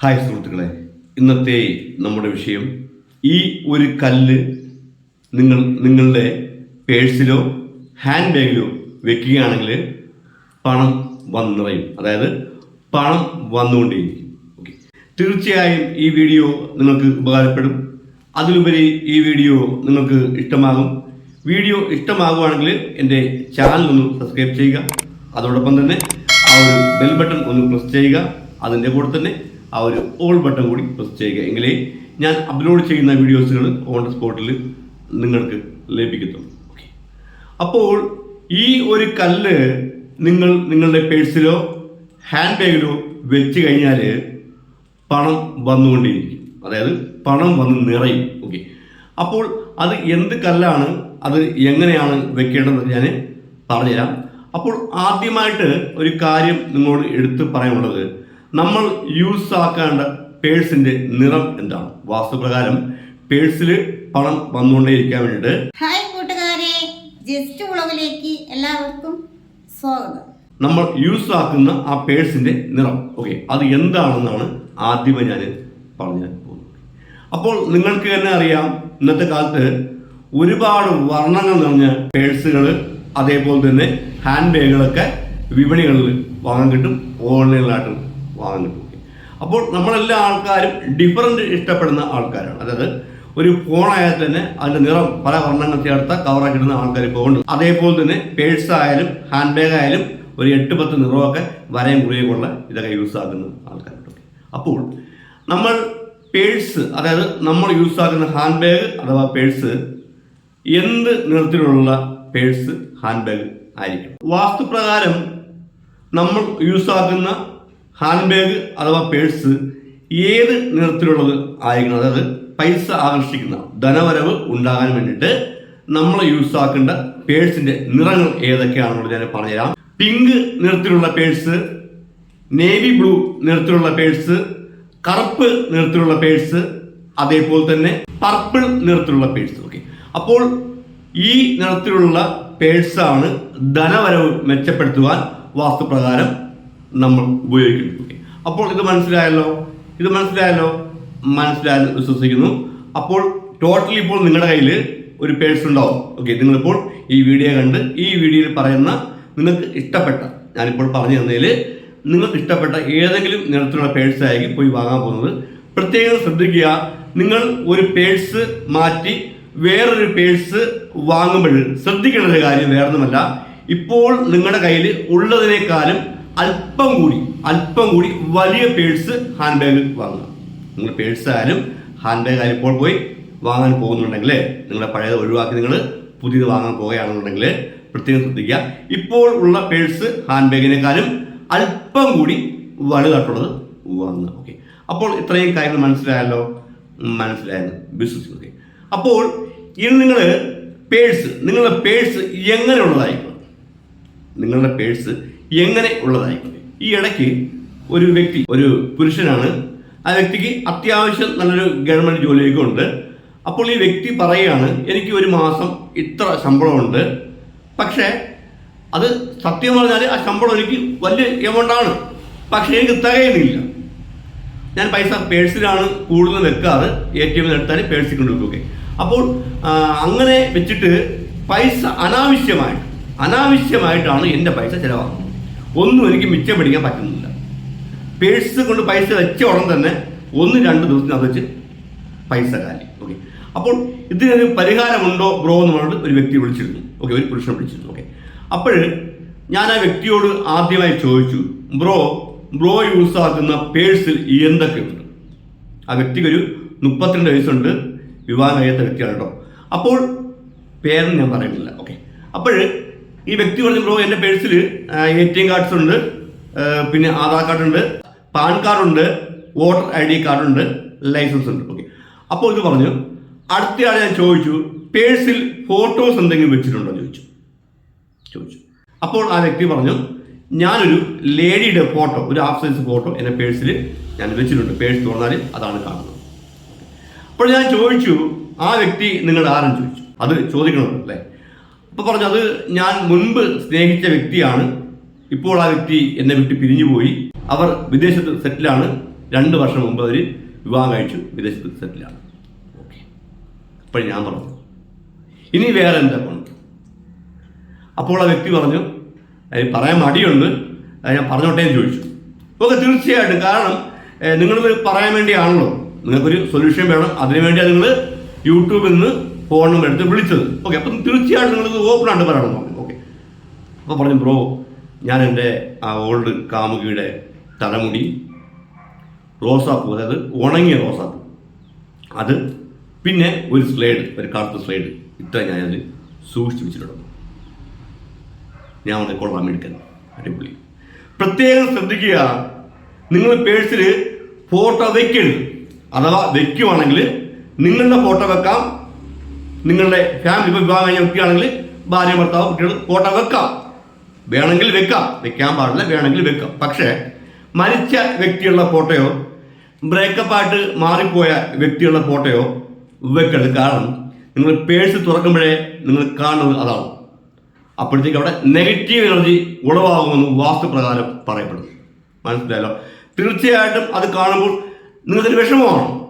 Hi സുഹൃത്തുക്കളെ. ഇന്നത്തെ നമ്മുടെ വിഷയം ഈ ഒരു കല്ല് നിങ്ങൾ നിങ്ങളുടെ പേഴ്സിലോ ഹാൻഡ് ബാഗിലോ വെക്കുകയാണെങ്കിൽ പണം വന്നു അതായത് പണം വന്നുകൊണ്ടേയിരിക്കും. ഓക്കെ. തീർച്ചയായും ഈ വീഡിയോ നിങ്ങൾക്ക് ഉപകാരപ്പെടും. അതിലുപരി ഈ വീഡിയോ നിങ്ങൾക്ക് ഇഷ്ടമാകും. വീഡിയോ ഇഷ്ടമാകുവാണെങ്കിൽ എന്റെ ചാനൽ ഒന്ന് സബ്സ്ക്രൈബ് ചെയ്യുക. അതോടൊപ്പം തന്നെ ആ ഒരു ബെൽ ബട്ടൺ ഒന്ന് പ്രസ് ചെയ്യുക. അതിന്റെ കൂടെ തന്നെ ആ ഒരു ഓൾ ബട്ടൺ കൂടി പ്രസ് ചെയ്യുക. എങ്കിലേ ഞാൻ അപ്ലോഡ് ചെയ്യുന്ന വീഡിയോസുകൾ ഓൺ ദ സ്പോട്ടിൽ നിങ്ങൾക്ക് ലഭിക്കത്തുള്ളൂ. ഓക്കെ അപ്പോൾ ഈ ഒരു കല്ല് നിങ്ങൾ നിങ്ങളുടെ പേഴ്സിലോ ഹാൻഡ് ബാഗിലോ വെച്ച് കഴിഞ്ഞാൽ പണം വന്നുകൊണ്ടിരിക്കും അതായത് പണം വന്ന് നിറയും. ഓക്കെ അപ്പോൾ അത് എന്ത് കല്ലാണ് അത് എങ്ങനെയാണ് വെക്കേണ്ടതെന്ന് ഞാൻ പറഞ്ഞുതരാം. അപ്പോൾ ആദ്യമായിട്ട് ഒരു കാര്യം നിങ്ങളോട് എടുത്ത് പറയാനുള്ളത് നമ്മൾ യൂസ് ആക്കേണ്ട പേഴ്സിന്റെ നിറം എന്താണ്? വാസ്തുപ്രകാരം പേഴ്സിൽ പണം വന്നുകൊണ്ടേയിരിക്കാൻ വേണ്ടിയിട്ട് ഹായ് കൂട്ടുകാരെ. ജസ്റ്റ് വ്ളോഗിലേക്ക് എല്ലാവർക്കും സ്വാഗതം. നമ്മൾ യൂസ് ആക്കുന്ന ആ പേഴ്സിന്റെ നിറം ഓക്കെ അത് എന്താണെന്നാണ് ആദ്യമേ ഞാൻ പറഞ്ഞു പോകുന്നത്. അപ്പോൾ നിങ്ങൾക്ക് തന്നെ അറിയാം ഇന്നത്തെ കാലത്ത് ഒരുപാട് വർണങ്ങൾ നിറഞ്ഞ പേഴ്സുകൾ അതേപോലെ തന്നെ ഹാൻഡ് ബാഗുകളൊക്കെ വിപണികളിൽ വാങ്ങാൻ കിട്ടും ഓൺലൈനിലായിട്ടും വാങ്ങാൻ അപ്പോൾ നമ്മളെല്ലാ ആൾക്കാരും ഡിഫറന്റ് ഇഷ്ടപ്പെടുന്ന ആൾക്കാരാണ്. അതായത് ഒരു ഫോണായാൽ തന്നെ അതിന്റെ നിറം പല വർണങ്ങൾ ചേർത്ത കവറാക്കി ഇടുന്ന ആൾക്കാർ ഇപ്പോൾ ഉണ്ട്. അതേപോലെ തന്നെ പേഴ്സ് ആയാലും ഹാൻഡ് ബാഗ് ആയാലും ഒരു എട്ട് പത്ത് നിറമൊക്കെ വരയും കുറിയൊക്കെ ഉള്ള ഇതൊക്കെ യൂസ് ആക്കുന്ന ആൾക്കാരുണ്ട്. അപ്പോൾ നമ്മൾ പേഴ്സ് അതായത് നമ്മൾ യൂസ് ആക്കുന്ന ഹാൻഡ് ബാഗ് അഥവാ പേഴ്സ് എന്ത് നിറത്തിലുള്ള പേഴ്സ് ഹാൻഡ് ബാഗ് ആയിരിക്കും. വാസ്തുപ്രകാരം നമ്മൾ യൂസ് ആക്കുന്ന ഹാൻഡ് ബാഗ് അഥവാ പേഴ്സ് ഏത് നിറത്തിലുള്ളത് ആയിരിക്കണം. അതായത് പൈസ ആകർഷിക്കുന്ന ധനവരവ് ഉണ്ടാകാൻ വേണ്ടിയിട്ട് നമ്മൾ യൂസ് ആക്കേണ്ട പേഴ്സിന്റെ നിറങ്ങൾ ഏതൊക്കെയാണെന്നുള്ളത് ഞാൻ പറഞ്ഞുതരാം. പിങ്ക് നിറത്തിലുള്ള പേഴ്സ് നേവി ബ്ലൂ നിറത്തിലുള്ള പേഴ്സ് കറുപ്പ് നിറത്തിലുള്ള പേഴ്സ് അതേപോലെ തന്നെ പർപ്പിൾ നിറത്തിലുള്ള പേഴ്സ്. ഓക്കെ. അപ്പോൾ ഈ നിറത്തിലുള്ള പേഴ്സാണ് ധനവരവ് മെച്ചപ്പെടുത്തുവാൻ വാസ്തുപ്രകാരം നമ്മൾ ഉപയോഗിക്കുന്നത് അപ്പോൾ ഇത് മനസ്സിലായല്ലോ? ഇത് മനസ്സിലായല്ലോ? മനസ്സിലായെന്ന് വിശ്വസിക്കുന്നു. അപ്പോൾ ടോട്ടലി ഇപ്പോൾ നിങ്ങളുടെ കയ്യിൽ ഒരു പേഴ്സ് ഉണ്ടാവും. ഓക്കെ നിങ്ങളിപ്പോൾ ഈ വീഡിയോ കണ്ട് ഈ വീഡിയോയിൽ പറയുന്ന നിങ്ങൾക്ക് ഇഷ്ടപ്പെട്ട ഞാനിപ്പോൾ പറഞ്ഞു തന്നതിൽ നിങ്ങൾക്ക് ഇഷ്ടപ്പെട്ട ഏതെങ്കിലും നിറത്തിലുള്ള പേഴ്സ് ആയിരിക്കും പോയി വാങ്ങാൻ പോകുന്നത്. പ്രത്യേകം ശ്രദ്ധിക്കുക. നിങ്ങൾ ഒരു പേഴ്സ് മാറ്റി വേറൊരു പേഴ്സ് വാങ്ങുമ്പോൾ ശ്രദ്ധിക്കേണ്ട ഒരു കാര്യം വേറൊന്നുമല്ല. ഇപ്പോൾ നിങ്ങളുടെ കയ്യിൽ ഉള്ളതിനേക്കാളും അല്പം കൂടി അല്പം കൂടി വലിയ പേഴ്സ് ഹാൻഡ് ബാഗ് വാങ്ങുക. നിങ്ങൾ പേഴ്സ് ആയാലും ഹാൻഡ് ബാഗ് ആയാലും ഇപ്പോൾ പോയി വാങ്ങാൻ പോകുന്നുണ്ടെങ്കിൽ നിങ്ങളെ പഴയത് ഒഴിവാക്കി നിങ്ങൾ പുതിയത് വാങ്ങാൻ പോവുകയാണെന്നുണ്ടെങ്കിൽ പ്രത്യേകം ശ്രദ്ധിക്കുക. ഇപ്പോൾ ഉള്ള പേഴ്സ് ഹാൻഡ് ബാഗിനേക്കാളും അല്പം കൂടി വലുതായിട്ടുള്ളത് വാങ്ങുക. ഓക്കെ അപ്പോൾ ഇത്രയും കാര്യങ്ങൾ മനസ്സിലായല്ലോ? മനസ്സിലായെന്ന് ബിസിനസ് ഓക്കെ അപ്പോൾ ഇനി നിങ്ങൾ പേഴ്സ് നിങ്ങളുടെ പേഴ്സ് എങ്ങനെയുള്ളതായിരിക്കും നിങ്ങളുടെ പേഴ്സ് എങ്ങനെ ഉള്ളതായിരിക്കും? ഈ ഇടയ്ക്ക് ഒരു വ്യക്തി ഒരു പുരുഷനാണ്. ആ വ്യക്തിക്ക് അത്യാവശ്യം നല്ലൊരു ഗവൺമെന്റ് ജോലിയൊക്കെ ഉണ്ട്. അപ്പോൾ ഈ വ്യക്തി പറയുകയാണ് എനിക്ക് ഒരു മാസം ഇത്ര ശമ്പളമുണ്ട്. പക്ഷേ അത് സത്യം പറഞ്ഞാൽ ആ ശമ്പളം എനിക്ക് വലിയ എമൗണ്ടാണ്. പക്ഷേ എനിക്ക് തികയുന്നില്ല. ഞാൻ പൈസ പേഴ്സിലാണ് കൂടുതൽ വെക്കാറ്. എ ടി എമ്മിൽ എടുത്താൽ പേഴ്സിൽ കൊണ്ട് വെക്കുകയൊക്കെ അപ്പോൾ അങ്ങനെ വെച്ചിട്ട് പൈസ അനാവശ്യമായിട്ട് അനാവശ്യമായിട്ടാണ് എന്റെ പൈസ ചിലവാക്കുന്നത്. ഒന്നും എനിക്ക് മിച്ചം പിടിക്കാൻ പറ്റുന്നില്ല. പേഴ്സ് കൊണ്ട് പൈസ വെച്ച ഉടൻ തന്നെ ഒന്ന് രണ്ട് ദിവസത്തിനകത്ത് വെച്ച് പൈസ കാലി. ഓക്കെ അപ്പോൾ ഇതിനൊരു പരിഹാരമുണ്ടോ ബ്രോ എന്ന് പറഞ്ഞിട്ട് ഒരു വ്യക്തി വിളിച്ചിരുന്നു. ഓക്കെ ഒരു പുരുഷനെ വിളിച്ചിരുന്നു. ഓക്കെ അപ്പോൾ ഞാൻ ആ വ്യക്തിയോട് ആദ്യമായി ചോദിച്ചു ബ്രോ ബ്രോ യൂസ് ആക്കുന്ന പേഴ്സിൽ എന്തൊക്കെയുണ്ട്? ആ വ്യക്തിക്ക് ഒരു മുപ്പത്തിരണ്ട് വയസ്സുണ്ട് വിവാഹം കഴിയാത്ത വ്യക്തിയാണ് കേട്ടോ അപ്പോൾ പേരൻ ഞാൻ പറയുന്നില്ല. ഓക്കെ അപ്പോൾ ഈ വ്യക്തി പറഞ്ഞു ബ്രോ എന്റെ പേഴ്സിൽ എ ടി എം കാർഡ്സ് ഉണ്ട് പിന്നെ ആധാർ കാർഡ് ഉണ്ട് പാൻ കാർഡ് ഉണ്ട് വോട്ടർ ഐ ഡി കാർഡ് ഉണ്ട് ലൈസൻസ് ഉണ്ട്. ഓക്കെ അപ്പോൾ ഇത് പറഞ്ഞു അടുത്തയാൾ ഞാൻ ചോദിച്ചു പേഴ്സിൽ ഫോട്ടോസ് എന്തെങ്കിലും വെച്ചിട്ടുണ്ടോ ചോദിച്ചു. ചോദിച്ചു. അപ്പോൾ ആ വ്യക്തി പറഞ്ഞു ഞാനൊരു ലേഡിയുടെ ഫോട്ടോ ഒരു ഹാഫ് സൈസ് ഫോട്ടോ എന്റെ പേഴ്സിൽ ഞാൻ വെച്ചിട്ടുണ്ട്. പേഴ്സ് തുറന്നാൽ അതാണ് കാണുന്നത്. അപ്പോൾ ഞാൻ ചോദിച്ചു ആ വ്യക്തി നിങ്ങൾ ആരും ചോദിച്ചു. അത് ചോദിക്കണം അല്ലേ? അപ്പോൾ പറഞ്ഞു അത് ഞാൻ മുൻപ് സ്നേഹിച്ച വ്യക്തിയാണ്. ഇപ്പോൾ ആ വ്യക്തി എന്നെ വിട്ട് പിരിഞ്ഞുപോയി അവർ വിദേശത്ത് സെറ്റിലാണ്. രണ്ട് വർഷം മുമ്പ് അവർ വിവാഹം കഴിച്ചു വിദേശത്ത് സെറ്റിലാണ്. ഓക്കെ. അപ്പോൾ ഞാൻ പറഞ്ഞു. ഇനി വേറെ എന്താ കൊണ്ട് അപ്പോൾ ആ വ്യക്തി പറഞ്ഞു അതിന് പറയാൻ മടിയുണ്ട്. ഞാൻ പറഞ്ഞോട്ടെ എന്ന് ചോദിച്ചു. ഓക്കെ തീർച്ചയായിട്ടും. കാരണം നിങ്ങൾ പറയാൻ വേണ്ടിയാണല്ലോ. നിങ്ങൾക്കൊരു സൊല്യൂഷൻ വേണം. അതിനുവേണ്ടിയാണ് നിങ്ങൾ യൂട്യൂബിൽ നിന്ന് ഫോൺ നമ്പർ എടുത്ത് വിളിച്ചത്. ഓക്കെ അപ്പം തീർച്ചയായിട്ടും നിങ്ങളിത് ഓപ്പൺ ആയിട്ട് പറയണം പറഞ്ഞു. ഓക്കെ അപ്പോൾ പറഞ്ഞു ബ്രോ ഞാൻ എന്റെ ആ ഓൾഡ് കാമുകിയുടെ തലമുടി റോസാപ്പൂ അതായത് ഉണങ്ങിയ റോസാപ്പൂ. അത് പിന്നെ ഒരു സ്ലൈഡ് ഒരു കറുത്ത സ്ലൈഡ് ഇത്ര ഞാൻ അതിൽ സൂക്ഷിച്ചു വെച്ചിട്ടുണ്ട്. ഞാൻ ഒന്ന് കൊള്ളാൻ എടുക്കാൻ അടിപൊളി. പ്രത്യേകം ശ്രദ്ധിക്കുക നിങ്ങൾ പേഴ്സിൽ ഫോട്ടോ വയ്ക്കരുത് അഥവാ വയ്ക്കുവാണെങ്കിൽ നിങ്ങളുടെ ഫോട്ടോ വെക്കാം നിങ്ങളുടെ ഫാമിലി ഇപ്പോൾ വിവാഹം കഴിഞ്ഞ കുട്ടിയാണെങ്കിൽ ഭാര്യ ഭർത്താവ് കുട്ടികൾ ഫോട്ടോ വെക്കാം. വേണമെങ്കിൽ വെക്കാം. വെക്കാൻ പാടില്ല വേണമെങ്കിൽ വെക്കാം. പക്ഷേ മരിച്ച വ്യക്തിയുള്ള ഫോട്ടോയോ ബ്രേക്കപ്പ് ആയിട്ട് മാറിപ്പോയ വ്യക്തിയുള്ള ഫോട്ടോയോ വെക്കരുത്. കാരണം നിങ്ങൾ പേഴ്സ് തുറക്കുമ്പോഴേ നിങ്ങൾ കാണുന്നത് അതാണ്. അപ്പോഴത്തേക്ക് അവിടെ നെഗറ്റീവ് എനർജി ഉളവാകുമെന്ന് വാസ്തുപ്രകാരം പറയപ്പെടുന്നു. മനസ്സിലായല്ലോ? തീർച്ചയായിട്ടും അത് കാണുമ്പോൾ നിങ്ങൾക്കൊരു വിഷമമാണ്.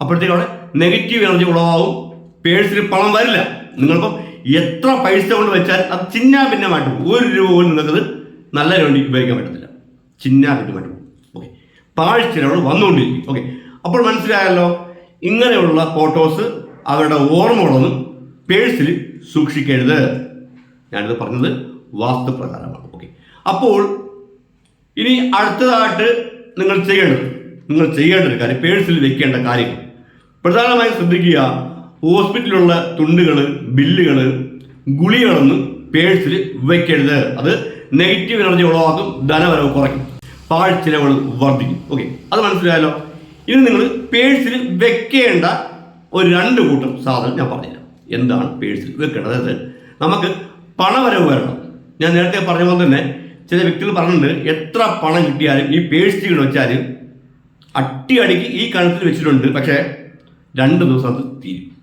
അപ്പോഴത്തേക്ക് അവിടെ നെഗറ്റീവ് എനർജി ഉളവാകും. പേഴ്സിൽ പണം വരില്ല. നിങ്ങളിപ്പം എത്ര പൈസ കൊണ്ട് വെച്ചാൽ അത് ചിന്നാ ഭിന്നമായിട്ട് ഒരു രൂപ പോലും നിങ്ങൾക്കത് നല്ല വേണ്ടി ഉപയോഗിക്കാൻ പറ്റത്തില്ല. ചിന്നാ ഭിന്നമായിട്ട് ഓക്കെ പാഴ്ചിലവൾ വന്നുകൊണ്ടിരിക്കും. ഓക്കെ അപ്പോൾ മനസ്സിലായല്ലോ ഇങ്ങനെയുള്ള ഫോട്ടോസ് അവരുടെ ഓർമ്മകളൊന്നും പേഴ്സിൽ സൂക്ഷിക്കരുത്. ഞാനിത് പറഞ്ഞത് വാസ്തുപ്രകാരമാണ്. ഓക്കെ അപ്പോൾ ഇനി അടുത്തതായിട്ട് നിങ്ങൾ ചെയ്യേണ്ടത് നിങ്ങൾ ചെയ്യേണ്ട ഒരു കാര്യം പേഴ്സിൽ വെക്കേണ്ട കാര്യങ്ങൾ. പ്രധാനമായും ശ്രദ്ധിക്കുക ഹോസ്പിറ്റലിലുള്ള തുണ്ടുകൾ ബില്ലുകൾ ഗുളികളൊന്നും പേഴ്സിൽ വെക്കരുത്. അത് നെഗറ്റീവ് എനർജി ഉളവാക്കും ധനവരവ് കുറയ്ക്കും. പാഴ് ചിലവുകൾ വർദ്ധിക്കും. ഓക്കെ അത് മനസ്സിലായല്ലോ? ഇനി നിങ്ങൾ പേഴ്സിൽ വെക്കേണ്ട ഒരു രണ്ട് കൂട്ടം സാധനം ഞാൻ പറഞ്ഞുതരാം. എന്താണ് പേഴ്സിൽ വെക്കേണ്ടത്? അതായത് നമുക്ക് പണവരവ് വരണം. ഞാൻ നേരത്തെ പറഞ്ഞ പോലെ തന്നെ ചില വ്യക്തികൾ പറഞ്ഞിട്ടുണ്ട് എത്ര പണം കിട്ടിയാലും ഈ പേഴ്സിൽ വെച്ചാൽ അട്ടിയടിക്ക് ഈ കണത്തിൽ വെച്ചിട്ടുണ്ട്. പക്ഷേ രണ്ട് ദിവസം അത് തീരും.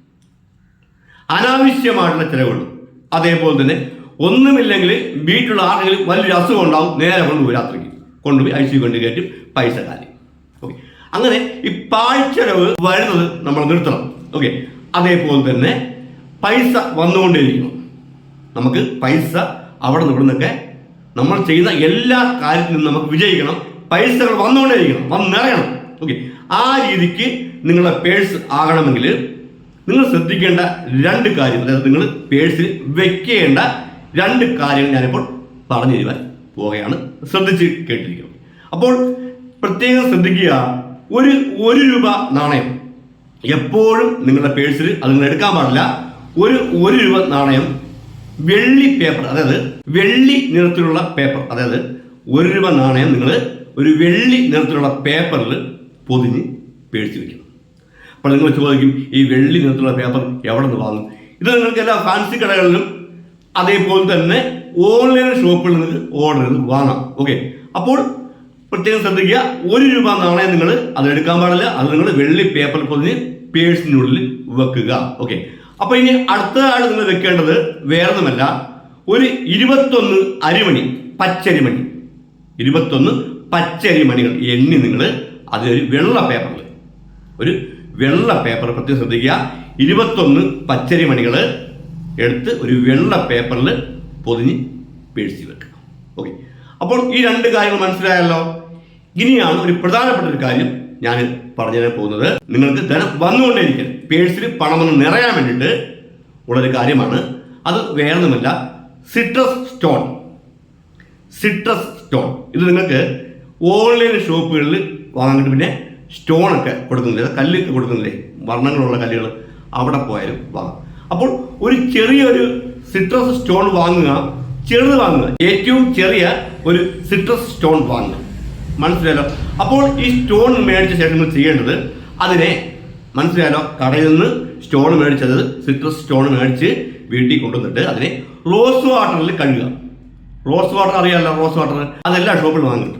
അനാവശ്യമായിട്ടുള്ള ചിലവുകൾ അതേപോലെ തന്നെ ഒന്നുമില്ലെങ്കിൽ വീട്ടിലുള്ള ആരെങ്കിലും വലിയൊരു അസുഖം ഉണ്ടാവും നേരെ കൊണ്ടുപോയി രാത്രിക്ക്. കൊണ്ടുപോയി ഐ സി കൊണ്ട് കയറ്റും പൈസ കാര്യം ഓക്കെ. അങ്ങനെ ഈ പാഴ്ചെലവ് വരുന്നത് നമ്മൾ നിർത്തണം. ഓക്കെ. അതേപോലെ തന്നെ പൈസ വന്നുകൊണ്ടേയിരിക്കണം. നമുക്ക് പൈസ അവിടെ നിന്ന് നമ്മൾ ചെയ്യുന്ന എല്ലാ കാര്യത്തിലും നമുക്ക് വിജയിക്കണം. പൈസകൾ വന്നുകൊണ്ടേയിരിക്കണം. വന്ന് നിറയണം ഓക്കെ. ആ രീതിക്ക് നിങ്ങളുടെ പേഴ്സ് ആകണമെങ്കിൽ നിങ്ങൾ ശ്രദ്ധിക്കേണ്ട രണ്ട് കാര്യം അതായത് നിങ്ങൾ പേഴ്സിൽ വെക്കേണ്ട രണ്ട് കാര്യങ്ങൾ ഞാനിപ്പോൾ പറഞ്ഞു തരുവാൻ പോവുകയാണ്. ശ്രദ്ധിച്ച് കേട്ടിരിക്കണം. അപ്പോൾ പ്രത്യേകം ശ്രദ്ധിക്കുക ഒരു ഒരു രൂപ നാണയം. എപ്പോഴും നിങ്ങളുടെ പേഴ്സിൽ അത് നിങ്ങൾ എടുക്കാൻ പാടില്ല. ഒരു ഒരു രൂപ നാണയം വെള്ളി പേപ്പർ അതായത് വെള്ളി നിറത്തിലുള്ള പേപ്പർ അതായത് ഒരു രൂപ നാണയം നിങ്ങൾ ഒരു വെള്ളി നിറത്തിലുള്ള പേപ്പറിൽ പൊതിഞ്ഞ് പേഴ്സ് വെക്കണം അപ്പോൾ നിങ്ങൾ ചോദിക്കും ഈ വെള്ളി നിറത്തിലുള്ള പേപ്പർ എവിടെ നിന്ന് വാങ്ങും? ഇത് നിങ്ങൾക്ക് എല്ലാ ഫാൻസി കടകളിലും അതേപോലെ തന്നെ ഓൺലൈൻ ഷോപ്പുകളിൽ നിന്ന് ഓർഡർ ചെയ്ത് വാങ്ങാം. ഓക്കെ അപ്പോൾ പ്രത്യേകം ശ്രദ്ധിക്കുക ഒരു രൂപ നാണയം നിങ്ങൾ അത് എടുക്കാൻ പാടില്ല. അത് നിങ്ങൾ വെള്ളി പേപ്പർ പൊതിഞ്ഞ് പേഴ്സിനുള്ളിൽ വെക്കുക. ഓക്കെ അപ്പോൾ ഇനി അടുത്തതായിട്ട് നിങ്ങൾ വെക്കേണ്ടത് വേറൊന്നുമല്ല ഒരു ഇരുപത്തൊന്ന് അരിമണി പച്ചരിമണി. ഇരുപത്തൊന്ന് പച്ചരിമണികൾ എണ്ണി നിങ്ങൾ അതൊരു വെള്ള പേപ്പറിൽ ഒരു വെള്ള പേപ്പർ പ്രത്യേകം ശ്രദ്ധിക്കുക. ഇരുപത്തൊന്ന് പച്ചരി മണികൾ എടുത്ത് ഒരു വെള്ള പേപ്പറിൽ പൊതിഞ്ഞ് പേഴ്സി വെക്കുക. ഓക്കെ അപ്പോൾ ഈ രണ്ട് കാര്യങ്ങൾ മനസ്സിലായല്ലോ? ഇനിയാണ് ഒരു പ്രധാനപ്പെട്ട ഒരു കാര്യം ഞാൻ പറഞ്ഞു തരാൻ പോകുന്നത്. നിങ്ങൾക്ക് ധനം വന്നുകൊണ്ടേയിരിക്കും. പേഴ്സിൽ പണമെന്ന് നിറയാൻ വേണ്ടിയിട്ട് ഉള്ളൊരു കാര്യമാണ്. അത് വേറൊന്നുമല്ല സിട്രസ് സ്റ്റോൺ സിട്രസ് സ്റ്റോൺ ഇത് നിങ്ങൾക്ക് ഓൺലൈൻ ഷോപ്പുകളിൽ വാങ്ങാൻ പിന്നെ സ്റ്റോണൊക്കെ കൊടുക്കുന്നില്ലേ? കല്ലൊക്കെ കൊടുക്കുന്നില്ലേ? വർണങ്ങളുള്ള കല്ലുകൾ അവിടെ പോയാലും വാങ്ങാം അപ്പോൾ ഒരു ചെറിയൊരു സിട്രസ് സ്റ്റോൺ വാങ്ങുക ചെറുത് വാങ്ങുക. ഏറ്റവും ചെറിയ ഒരു സിട്രസ് സ്റ്റോൺ വാങ്ങുക. മനസ്സിലായാലോ അപ്പോൾ ഈ സ്റ്റോൺ മേടിച്ച ശേഷം നിങ്ങൾ ചെയ്യേണ്ടത് അതിനെ മനസ്സിലായാലോ കടയിൽ നിന്ന് സ്റ്റോൺ മേടിച്ചത് സിട്രസ് സ്റ്റോൺ മേടിച്ച് വീട്ടിൽ കൊണ്ടുവന്നിട്ട് അതിനെ റോസ് വാട്ടറിൽ കഴുകുക. റോസ് വാട്ടർ അറിയാമല്ലോ റോസ് വാട്ടർ? അതെല്ലാം ഷോപ്പിൽ വാങ്ങിയിട്ടുണ്ട്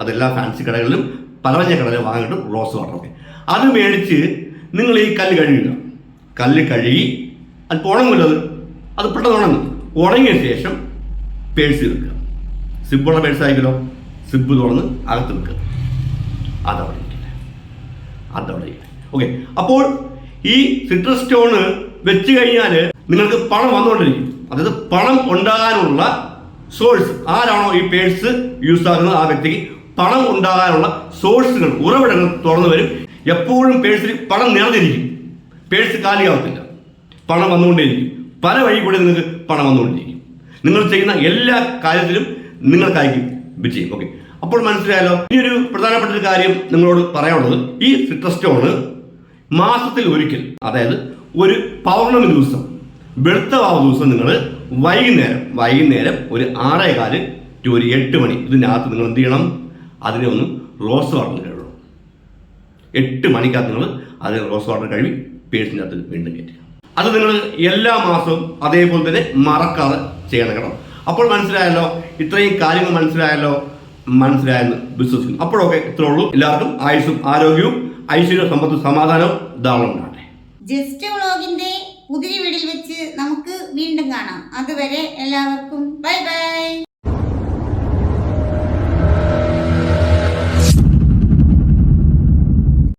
അതെല്ലാ ഫാൻസി കടകളിലും പലവഞ്ഞ കടല റോസ് വാട്ടർ അത് മേടിച്ച് നിങ്ങൾ ഈ കല്ല് കഴുകുക. കല്ല് കഴുകി അത് ഉണങ്ങില്ല അത്. അത് പെട്ടെന്ന് ഉണങ്ങും. ഉണങ്ങിയ ശേഷം പേഴ്സ് വെക്കുക. സിബുള്ള പേഴ്സ് ആയിക്കലോ? സിബ് തുറന്ന് അകത്ത് വെക്കുക. അതവിടെ അതവിടെ ഓക്കെ അപ്പോൾ ഈ സിട്രസ് സ്റ്റോണ് വെച്ച് കഴിഞ്ഞാൽ നിങ്ങൾക്ക് പണം വന്നുകൊണ്ടിരിക്കും. അതായത് പണം ഉണ്ടാകാനുള്ള സോഴ്സ് ആരാണോ ഈ പേഴ്സ് യൂസ് ആകുന്നത് ആ വ്യക്തിക്ക് പണം ഉണ്ടാകാനുള്ള സോഴ്സുകൾ ഉറവിടങ്ങൾ തുറന്നു വരും. എപ്പോഴും പേഴ്സിൽ പണം നിറഞ്ഞിരിക്കും. പേഴ്സ് കാലിയാവത്തില്ല. പണം വന്നുകൊണ്ടേയിരിക്കും. പല വഴി കൂടെ നിങ്ങൾക്ക് പണം വന്നുകൊണ്ടിരിക്കും നിങ്ങൾ ചെയ്യുന്ന എല്ലാ കാര്യത്തിലും നിങ്ങൾക്കായിരിക്കും വിജയം. ഓക്കെ. അപ്പോൾ മനസ്സിലായാലോ ഇനി ഒരു പ്രധാനപ്പെട്ട ഒരു കാര്യം നിങ്ങളോട് പറയാനുള്ളത്. ഈ സിട്രസ്റ്റോണ് മാസത്തിൽ ഒരിക്കൽ അതായത് ഒരു പൗർണമി ദിവസം വെളുത്ത വാവ് ദിവസം നിങ്ങൾ വൈകുന്നേരം വൈകുന്നേരം ഒരു ആറേകാൽ ടു ഒരു എട്ട് മണി ഇതിനകത്ത് നിങ്ങൾ എന്ത് ചെയ്യണം? അതിനെ ഒന്ന് റോസ് വാട്ടറിൽ കഴുകണം. എട്ട് മണിക്കകത്ത് നിങ്ങൾ അതിന് റോസ് വാട്ടർ കഴുകി പേഴ്സിന്റെ അകത്ത് വീണ്ടും കയറ്റുക. അത് നിങ്ങൾ എല്ലാ മാസവും അതേപോലെ തന്നെ മറക്കാതെ ചെയ്യണം കേട്ടോ. അപ്പോൾ മനസ്സിലായല്ലോ ഇത്രയും കാര്യങ്ങൾ മനസ്സിലായല്ലോ മനസ്സിലായെന്ന് വിശ്വസിക്കുന്നു. അപ്പോഴൊക്കെ ഇത്രേ ഉള്ളൂ. എല്ലാവർക്കും ആയുസ്സും ആരോഗ്യവും ഐശ്വര്യ സമ്പത്തും സമാധാനവും ധാരാളം ഉണ്ടാകട്ടെ. ജസ്റ്റ് വ്ളോഗിന്റെ പുതിയ വീടിൽ വെച്ച് നമുക്ക് വീണ്ടും കാണാം. അതുവരെ എല്ലാവർക്കും ബൈ ബൈ.